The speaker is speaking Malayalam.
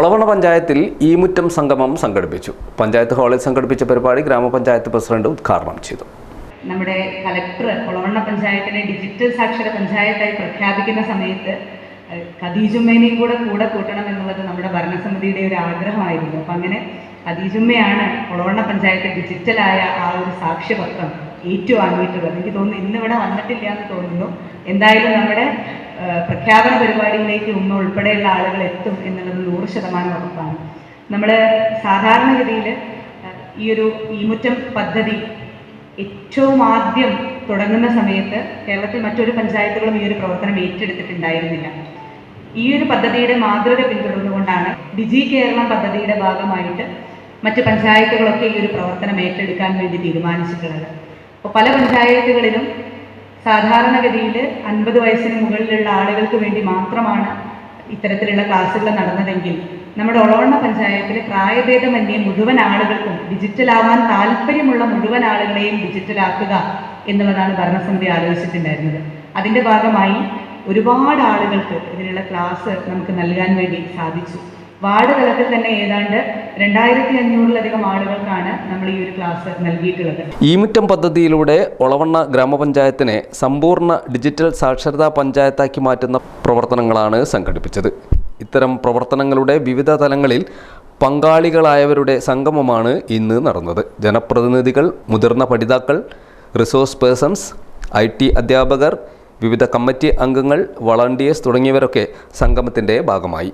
ഒളവണ്ണ പഞ്ചായത്തിൽ ഈമുറ്റം സംഗമം സംഘടിപ്പിച്ചു. പഞ്ചായത്ത് ഹാളിൽ സംഘടിപ്പിച്ച പരിപാടി ഗ്രാമപഞ്ചായത്ത് പ്രസിഡന്റ് ഉദ്ഘാടനം ചെയ്തു. നമ്മുടെ കലക്ടർ കൊളവണ്ണ പഞ്ചായത്തിനെ ഡിജിറ്റൽ സാക്ഷര പഞ്ചായത്തായി പ്രഖ്യാപിക്കുന്ന സമയത്ത് കദീജുമ്മേനെയും കൂടെ കൂടെ കൂട്ടണം എന്നുള്ളത് നമ്മുടെ ഭരണസമിതിയുടെ ഒരു ആഗ്രഹമായിരുന്നു. അപ്പം അങ്ങനെ ഖദീജുമ്മയാണ് കൊളവണ്ണ പഞ്ചായത്ത് ഡിജിറ്റലായ ആ ഒരു സാക്ഷ്യപത്രം ഏറ്റുവാങ്ങിയിട്ടുള്ളത്. എനിക്ക് തോന്നുന്നു ഇന്നിവിടെ വന്നിട്ടില്ല എന്ന് തോന്നുന്നു. എന്തായാലും നമ്മുടെ പ്രഖ്യാപന പരിപാടിയിലേക്ക് ഉമ്മ ഉൾപ്പെടെയുള്ള ആളുകൾ എത്തും എന്നുള്ളത് ശതമാനം ഉറപ്പാണ്. നമ്മൾ സാധാരണഗതിയിൽ ഈ ഒരു ഈമുറ്റം പദ്ധതി ഏറ്റവും ആദ്യം തുടങ്ങുന്ന സമയത്ത് കേരളത്തിൽ മറ്റൊരു പഞ്ചായത്തുകളും ഈ ഒരു പ്രവർത്തനം ഏറ്റെടുത്തിട്ടുണ്ടായിരുന്നില്ല. ഈ ഒരു പദ്ധതിയുടെ മാതൃക പിന്തുടർന്നുകൊണ്ടാണ് ഡിജി കേരളം പദ്ധതിയുടെ ഭാഗമായിട്ട് മറ്റ് പഞ്ചായത്തുകളൊക്കെ ഈ ഒരു പ്രവർത്തനം ഏറ്റെടുക്കാൻ വേണ്ടി തീരുമാനിച്ചിട്ടുള്ളത്. അപ്പോൾ പല പഞ്ചായത്തുകളിലും സാധാരണഗതിയിൽ അൻപത് വയസ്സിന് മുകളിലുള്ള ആളുകൾക്ക് വേണ്ടി മാത്രമാണ് ഇത്തരത്തിലുള്ള ക്ലാസ്സുകൾ നടന്നതെങ്കിൽ നമ്മുടെ ഒളവണ്ണ പഞ്ചായത്തിലെ പ്രായഭേദമന്യേ മുഴുവൻ ആളുകൾക്കും ഡിജിറ്റലാവാൻ താല്പര്യമുള്ള മുഴുവൻ ആളുകളെയും ഡിജിറ്റലാക്കുക എന്നുള്ളതാണ് ഭരണസമിതി ആലോചിച്ചിട്ടുണ്ടായിരുന്നത്. അതിന്റെ ഭാഗമായി ഒരുപാട് ആളുകൾക്ക് ഇതിനുള്ള ക്ലാസ് നമുക്ക് നൽകാൻ വേണ്ടി സാധിച്ചു. വാർഡ് തലത്തിൽ തന്നെ ഏതാണ്ട് രണ്ടായിരത്തി അഞ്ഞൂറിലധികം ആളുകൾക്കാണ് നമ്മൾ ഈ ഒരു ക്ലാസ് നൽകിയിട്ടുള്ളത്. മുറ്റം പദ്ധതിയിലൂടെ ഒളവണ്ണ ഗ്രാമപഞ്ചായത്തിനെ സമ്പൂർണ ഡിജിറ്റൽ സാക്ഷരതാ പഞ്ചായത്താക്കി മാറ്റുന്ന പ്രവർത്തനങ്ങളാണ് സംഘടിപ്പിച്ചത്. ഇത്തരം പ്രവർത്തനങ്ങളുടെ വിവിധ തലങ്ങളിൽ പങ്കാളികളായവരുടെ സംഗമമാണ് ഇന്ന് നടന്നത്. ജനപ്രതിനിധികൾ മുതിർന്ന പഠിതാക്കൾ റിസോഴ്സ് പേഴ്സൺസ് ഐ ടി അധ്യാപകർ വിവിധ കമ്മിറ്റി അംഗങ്ങൾ വളണ്ടിയേഴ്സ് തുടങ്ങിയവരൊക്കെ സംഗമത്തിന്റെ ഭാഗമായി.